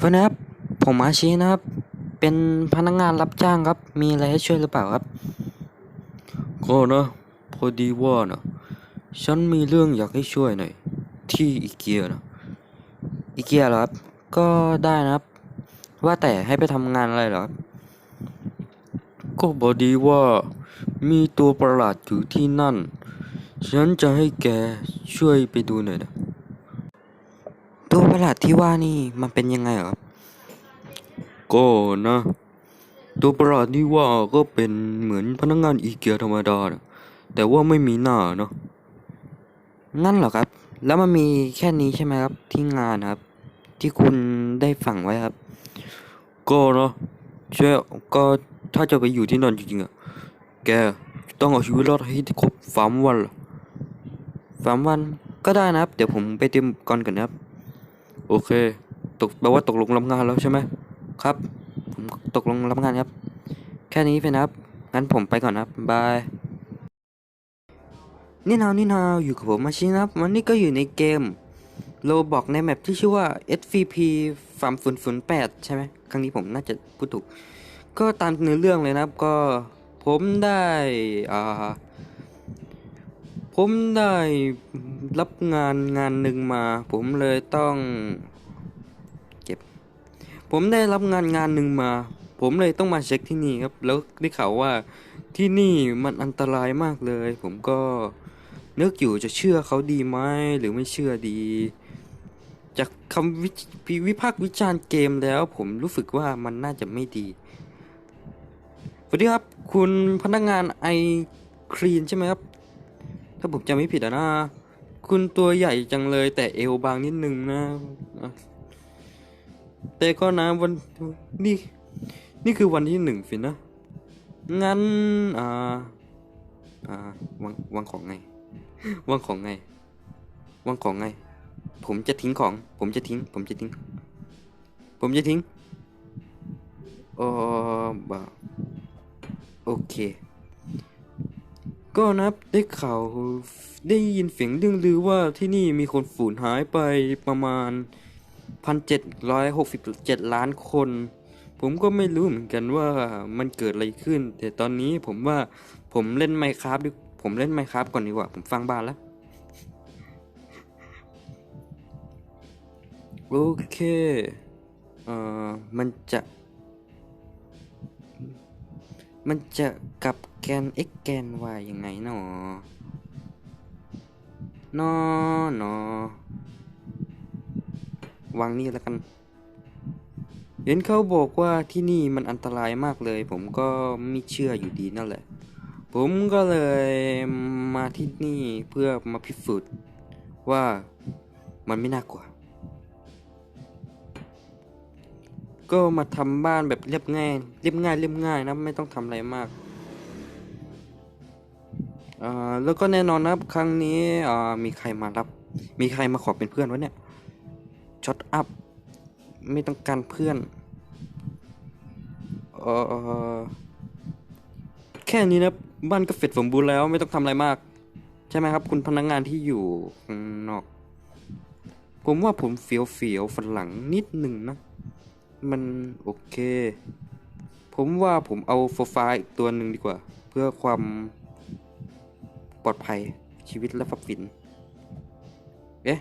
วันนี้ครับผมอาชีนะครับ เป็นพนักงานรับจ้างครับ มีอะไรให้ช่วยหรือเปล่าครับก็นะพอดีว่านะฉันมีเรื่องอยากให้ช่วยหน่อย ที่อีเกียนะอีเกียเหรอครับ ก็ได้นะครับ ว่าแต่ให้ไปทำงานอะไรเหรอครับก็พอดีว่ามีตัวประหลาดอยู่ที่นั่น ฉันจะให้แกช่วยไปดูหน่อยนะ ตัวประหลาดที่ว่านี่มันเป็นยังไงเหรอครับ ก็นะ ตัวประหลาดที่ว่าก็เป็นเหมือนพนักงานอีเกียธรรมดานะแต่ว่าไม่มีหน้าเนาะนั่นเหรอครับ แล้วมันมีแค่นี้ใช่ไหมครับที่งานครับ ที่คุณได้ฝังไว้ครับ ก็นะใช่ก็ถ้าจะไปอยู่ที่นั่นจริงๆอะแกต้องเอาชีวิตรอดให้ครบสามวันล่ะสามวันก็ได้นะครับ เดี๋ยวผมไปเตรียมก่อนก่อนนะครับ โอเค ตกแปลว่าตกลงรับงานแล้วใช่ไหมครับ ผมตกลงรับงานครับ แค่นี้เป็นนะครับ งั้นผมไปก่อนครับบายนี่นาวนี่นาวอยู่กับผมมาชินะครับ วันนี้ก็อยู่ในเกมโลบอกในแมปที่ชื่อว่า SVP 3008ใช่ไหมครั้งนี้ผมน่าจะพูดถูก ก็ตามเนื้อเรื่องเลยนะครับ ก็ผมได้อ่า ผมได้รับงานงานหนึ่งมา ผมเลยต้องเก็บ ผมได้รับงานงานหนึ่งมา ผมเลยต้องมาเช็คที่นี่ครับ แล้วได้ข่าวว่าที่นี่มันอันตรายมากเลย ผมก็นึกอยู่จะเชื่อเขาดีไหมหรือไม่เชื่อดี จากคำวิวิพากษ์วิจารณ์เกมแล้ว ผมรู้สึกว่ามันน่าจะไม่ดีสวัสดีครับ คุณพนักงานไอคลีนใช่ไหมครับ ถ้าผมจำไม่ผิดอะนะ คุณตัวใหญ่จังเลยแต่เอวบางนิดนึงนะแต่ก็นะวันนี่ นี่คือวันที่หนึ่งฟินนะ งั้น อ่า อ่าวางวางของไง วางของไง วางของไง ผมจะทิ้งของ ผมจะทิ้ง ผมจะทิ้ง ผมจะทิ้งเออบาโอเค ก็นับได้ข่าวได้ยินเสียงเรื่องลือว่าที่นี่มีคนสูญหายไปประมาณพันเจ็ดร้อยหกสิบเจ็ดล้านคน ผมก็ไม่รู้เหมือนกันว่ามันเกิดอะไรขึ้น แต่ตอนนี้ผมว่าผมเล่นไมค์ครับดิผมเล่นไมค์ครับก่อนดีกว่า ผมฟังบ้านแล้วโอเค เอ่อ มันจะ มันจะกลับ แกน x แกน y ยังไงเนาะนอเนาะวางนี่แล้วกัน เห็นเขาบอกว่าที่นี่มันอันตรายมากเลย ผมก็ไม่เชื่ออยู่ดีนั่นแหละ ผมก็เลยมาที่นี่เพื่อมาพิสูจน์ว่ามันไม่น่ากลัว ก็มาทำบ้านแบบเรียบง่าย เรียบง่ายเรียบง่ายนะไม่ต้องทำอะไรมาก แล้วก็แน่นอนนะครับครั้งนี้มีใครมารับ มีใครมาขอเป็นเพื่อนวะเนี่ยช็อตอัพไม่ต้องการเพื่อนเออแค่นี้นะบ้านก็เสร็จสมบูรณ์แล้วไม่ต้องทำอะไรมาก ใช่ไหมครับ คุณพนักงานที่อยู่ข้างนอก ผมว่าผมเฟียวเฟียวฝันหลังนิดหนึ่งนะ มันโอเค ผมว่าผมเอาโฟไฟอีกตัวหนึ่งดีกว่า เพื่อความ ปลอดภัยชีวิตและทรัพย์สินเอ๊ะ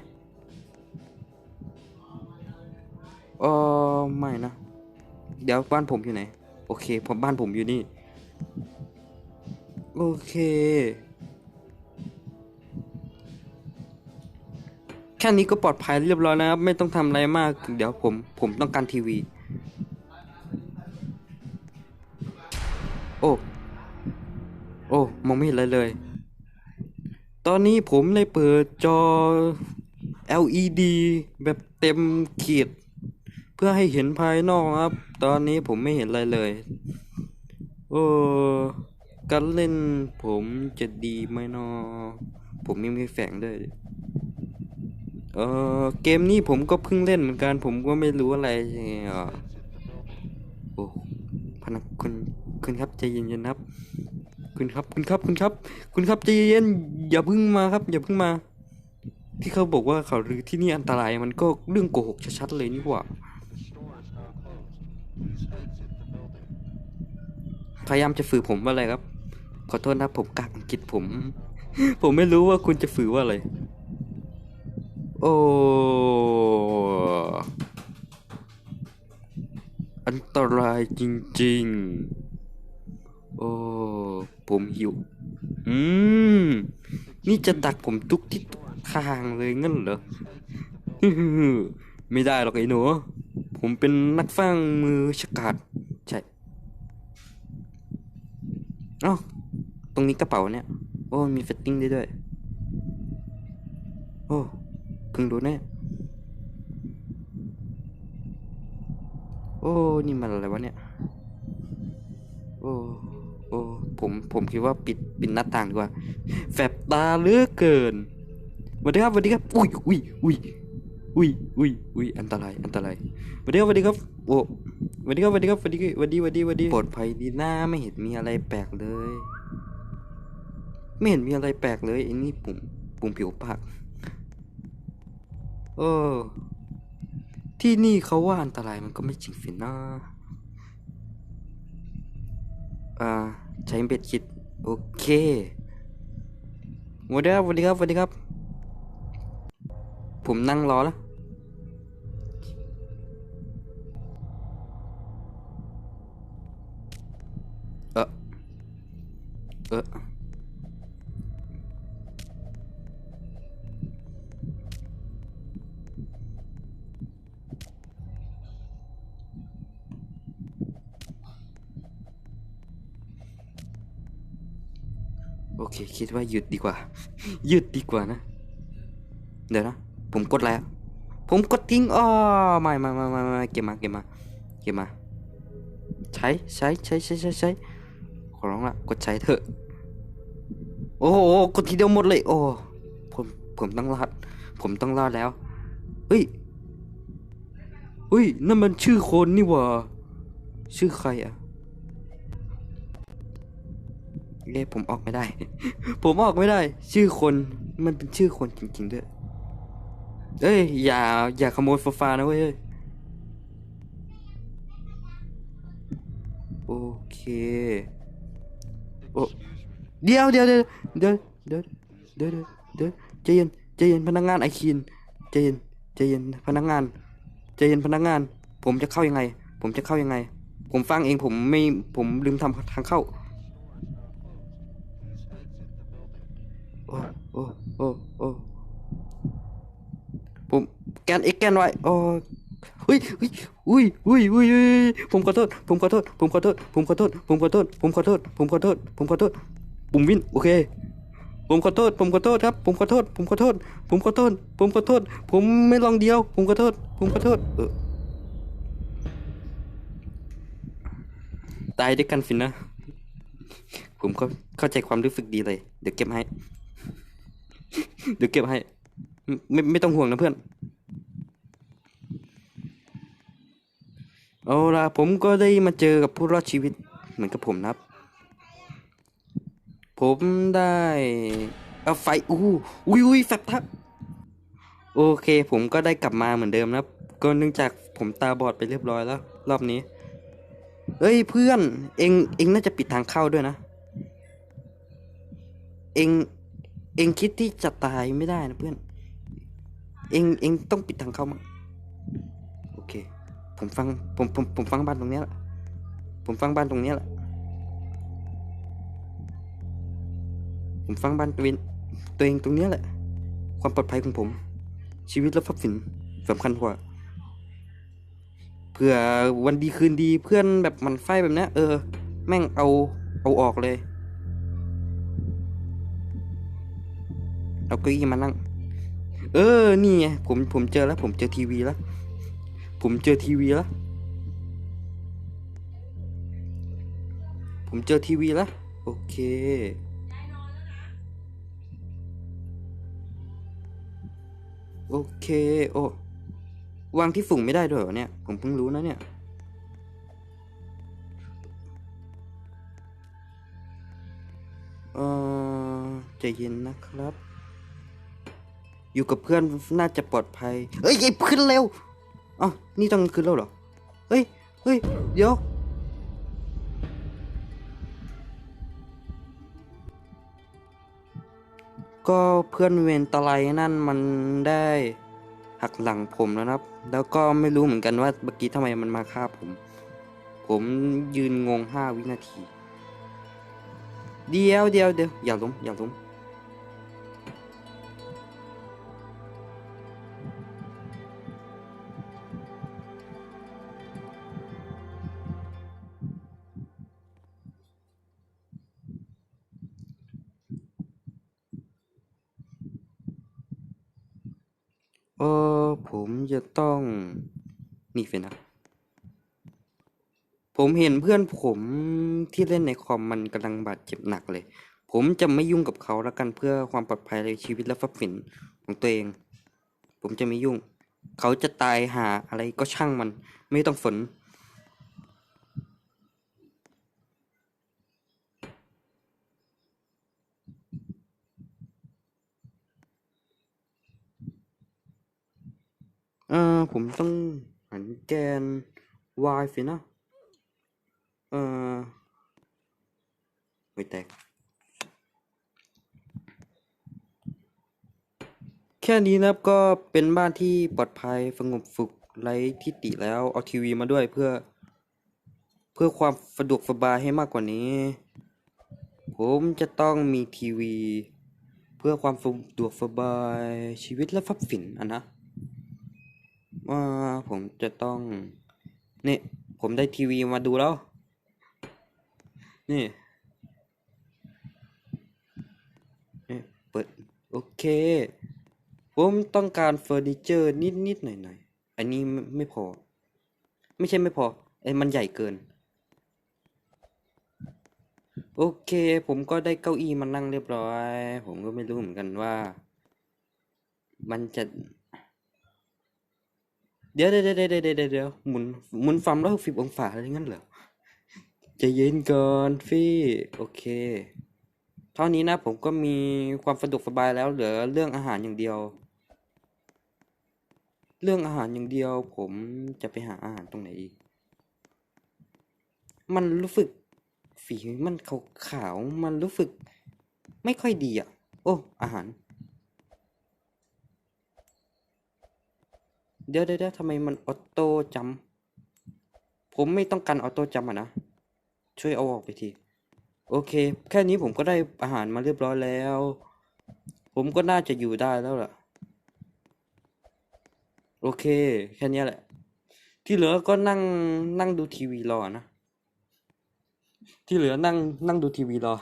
เออไม่นะ เดี๋ยวบ้านผมอยู่ไหน โอเคผมบ้านผมอยู่นี่ โอเค แค่นี้ก็ปลอดภัยเรียบร้อยนะครับ ไม่ต้องทำอะไรมาก เดี๋ยวผม ผมต้องการทีวี โอ้ โอ้ มองไม่เห็นอะไรเลย ตอนนี้ผมเลยเปิดจอ LED แบบเต็มขีด เพื่อให้เห็นภายนอกครับ ตอนนี้ผมไม่เห็นอะไรเลย โอ้การเล่นผมจะดีไหมเนอ ผมไม่มีแฝงด้วย เออเกมนี้ผมก็เพิ่งเล่นเหมือนกัน ผมก็ไม่รู้อะไรอะโอ้พนักคุณคุณครับใจเย็นๆครับ คุณครับคุณครับคุณครับ คุณครับใจเย็นอย่าพิ่งมาครับ อย่าพิ่งมา ที่เขาบอกว่าเขาลือที่นี่อันตรายมันก็เรื่องโกหกชัดๆเลยนี่หว่าพยายามจะฝือผมว่าอะไรครับ ขอโทษนะผมกากอังกฤษผม ผมไม่รู้ว่าคุณจะฝือว่าอะไร โอ้อันตรายจริง ๆ โอ้ ผมหิว อืม นี่จะดักผมทุกที่ทางเลยงั้นเหรอ ไม่ได้หรอกไอ้หนู ผมเป็นนักฟังมือฉกาจใช่อ้าตรงนี้กระเป๋าเนี่ย โอ้ มีเฟตติ้งได้ด้วย โอ้เพิ่งรู้แน่โอ้ นี่มันอะไรวะเนี่ย โอ้ โอ้ผมผมคิดว่าปิดปิดหน้าต่างดีกว่าแฟบตาเลือเกินสวัสดีครับสวัสดีครับอุ้ยอุ้ยอุ้ยอุ้ยอุ้ยอุ้ยอันตรายอันตรายสวัสดีครับสวัสดีครับโอ้สวัสดีครับสวัสดีครับสวัสดีสวัสดีสวัสดีสวัสดีปลอดภัยดีหน้าไม่เห็นมีอะไรแปลกเลย ไม่เห็นมีอะไรแปลกเลยไอ้นี่ปุ่มปุ่มผิวปากเออที่นี่เขาว่าอันตรายมันก็ไม่จริงสินะ อ่าใช้เบ็ดคิด โอเคสวัสดีครับสวัสดีครับสวัสดีครับ ผมนั่งรอแล้ว อเค คิดว่าหยุดดีกว่า หยุดดีกว่านะ เดี๋ยวนะ ผมกดแล้ว ผมกดทิ้งอ้อไม่ไม่ไม่ไม่ไม่เก็บมาเก็บมาเก็บมา ใช้ใช้ใช้ใช้ใช้ใช้ขอร้องละกดใช้เถอะ โอ้โหกดทีเดียวหมดเลย โอ้ผมผมต้องรอดผมต้องรอดแล้วเฮ้ยเฮ้ยนั่นมันชื่อคนนี่หว่า ชื่อใครอะ เอ๊ะผมออกไม่ได้ ผมออกไม่ได้ ชื่อคนมันเป็นชื่อคนจริงๆด้วยเอ้ยอย่าอย่าขโมยฟ้าๆนะเว้ยโอเคโอ้เดี๋ยวเดี๋ยวเดี๋ยวเดี๋ยวเดี๋ยวเดี๋ยวเดี๋ยวใจเย็นใจเย็นพนักงานไอคีนใจเย็นใจเย็นพนักงานใจเย็นพนักงาน ผมจะเข้ายังไง ผมจะเข้ายังไง ผมฟังเองผมไม่ผมลืมทำทางเข้า โอ้โอ้ผมแกนเอ็กแกนไว้โอ้อุ้ยอุ้ยอุ้ยอุ้ยอุ้ยผมขอโทษ ผมขอโทษ ผมขอโทษ ผมขอโทษ ผมขอโทษ ผมขอโทษ ผมขอโทษ ผมขอโทษ ปุ่มวิน โอเค ผมขอโทษ ผมขอโทษครับ ผมขอโทษ ผมขอโทษ ผมขอโทษ ผมขอโทษ ผมไม่ลองเดียว ผมขอโทษ ผมขอโทษ เออ ตายด้วยกันฟินนะ ผมก็เข้าใจความรู้สึกดีเลย เดี๋ยวเก็บให้ เดี๋ยวเก็บให้ ไม่ไม่ต้องห่วงนะเพื่อน เอาล่ะผมก็ได้มาเจอกับผู้รอดชีวิตเหมือนกับผมนะครับ ผมได้เอาไฟอู้อุ้ยอุ้ยแฟบทับโอเค ผมก็ได้กลับมาเหมือนเดิมนะครับ ก็เนื่องจากผมตาบอดไปเรียบร้อยแล้ว รอบนี้ เอ้ยเพื่อน เองเองน่าจะปิดทางเข้าด้วยนะ เอง เองคิดที่จะตายไม่ได้นะเพื่อน เองเองต้องปิดทางเข้ามั้งโอเค ผมฟังผมผมผมฟังบ้านตรงเนี้ยแหละ ผมฟังบ้านตรงเนี้ยแหละ ผมฟังบ้านตัวเองตัวเองตรงเนี้ยแหละ ความปลอดภัยของผม ชีวิตและทรัพย์สินสำคัญกว่าเผื่อวันดีคืนดีเพื่อนแบบมันไฟแบบนี้เออ แม่งเอาเอาออกเลย เอาเก้าอี้มานั่ง เออ นี่ไง ผมผมเจอแล้ว ผมเจอทีวีแล้ว ผมเจอทีวีแล้ว ผมเจอทีวีแล้ว โอเคโอเค โอ้วางที่ฝุ่งไม่ได้ด้วยเหรอเนี่ย ผมเพิ่งรู้นะเนี่ย เออใจเย็นนะครับ อยู่กับเพื่อนน่าจะปลอดภัย เฮ้ยไอ้ขึ้นเร็วอ๋อนี่ต้องขึ้นแล้วเหรอ เฮ้ย เฮ้ย เดี๋ยว ก็เพื่อนเวรตะไลนั่นมันได้หักหลังผมแล้วนะครับ แล้วก็ไม่รู้เหมือนกันว่าเมื่อกี้ทำไมมันมาฆ่าผม ผมยืนงงห้าวินาที เดียวเดียวเดียวอย่าล้มอย่าล้ม เออผมจะต้อง นี่เฟนนะ ผมเห็นเพื่อนผมที่เล่นในคอมมันกำลังบาดเจ็บหนักเลย ผมจะไม่ยุ่งกับเขาแล้วกันเพื่อความปลอดภัยในชีวิตและทรัพย์สินของตัวเอง ผมจะไม่ยุ่ง เขาจะตายหาอะไรก็ช่างมัน ไม่ต้องสน ออผมต้องหันแกน y สินะ เออไม่แตก แค่นี้นะครับก็เป็นบ้านที่ปลอดภัยสงบสุขไร้ทิฏฐิแล้ว เอาทีวีมาด้วยเพื่อ เพื่อความสะดวกสบายให้มากกว่านี้ ผมจะต้องมีทีวี เพื่อความสะดวกสบายชีวิตและทรัพย์สินอะนะ ว่าผมจะต้องนี่ผมได้ทีวีมาดูแล้ว นี่นี่เปิด โอเค ผมต้องการเฟอร์นิเจอร์นิดๆหน่อยๆอันนี้ไม่ไม่พอ ไม่ใช่ไม่พอไอ้มันใหญ่เกิน โอเค ผมก็ได้เก้าอี้มานั่งเรียบร้อย ผมก็ไม่รู้เหมือนกันว่า มันจะ เดี๋ยวเดี๋ยวเดี๋ยวเดี๋ยวเดี๋ยวเดี๋ยวหมุนหมุนความร้อยหกสิบองศาอะไรงั้นเหรอใจะเย็นก่อนฟี่โอเค เท่านี้นะผมก็มีความสะดวกสบายแล้วเหลือเรื่องอาหารอย่างเดียว เรื่องอาหารอย่างเดียว ผมจะไปหาอาหารตรงไหนอีก มันรู้สึกฝีมันขาวๆมันรู้สึก ไม่ค่อยดีอะ โอ้อาหาร เดี๋ยวเดี๋ยวเดี๋ยวทำไมมันออโต้จำผมไม่ต้องการออโต้จำอะนะ ช่วยเอาออกไปที โอเค แค่นี้ผมก็ได้อาหารมาเรียบร้อยแล้ว ผมก็น่าจะอยู่ได้แล้วล่ะ โอเค แค่นี้แหละ ที่เหลือก็นั่งนั่งดูทีวีรอนะ ที่เหลือนั่งนั่งดูทีวีรอ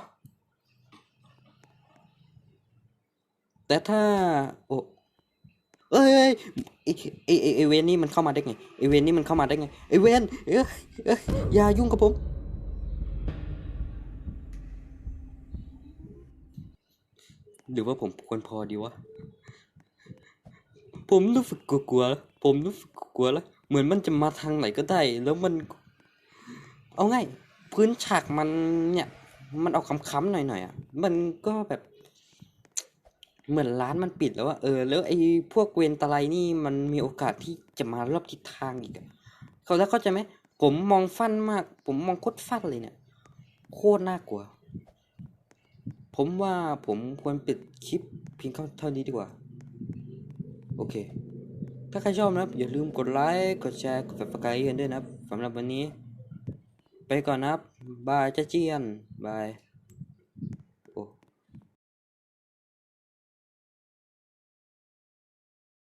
แต่ถ้าโอ้ เอ้ยไอไอไอเวนนี่มันเข้ามาได้ไงไอเวนนี่มันเข้ามาได้ไงไอเวนเอ้ยเอ้ยอย่ายุ่งกับผม หรือว่าผมควรพอดีวะผมรู้สึกกลัวๆล้วผมรู้สึกกลัวแล้วเหมือนมันจะมาทางไหนก็ได้ แล้วมัน เอาง่ายพื้นฉากมันเนี่ย มันเอาค้ำๆหน่อยๆอะ มันก็แบบ เหมือนร้านมันปิดแล้วอะเออ แล้วไอ้พวกเวนตะไลนี่มันมีโอกาสที่จะมารอบทิศทางอีกอะเขาแล้วเข้าใจไหมผมมองฟันมาก ผมมองโคตรฟันเลยเนี่ย โคตรน่ากลัว ผมว่าผมควรปิดคลิปเพียงเท่านี้ดีกว่า โอเค ถ้าใครชอบนะครับ อย่าลืมกดไลค์กดแชร์กด subscribe กันด้วยนะครับสำหรับวันนี้ ไปก่อนนะครับบายจ้าเจียนบาย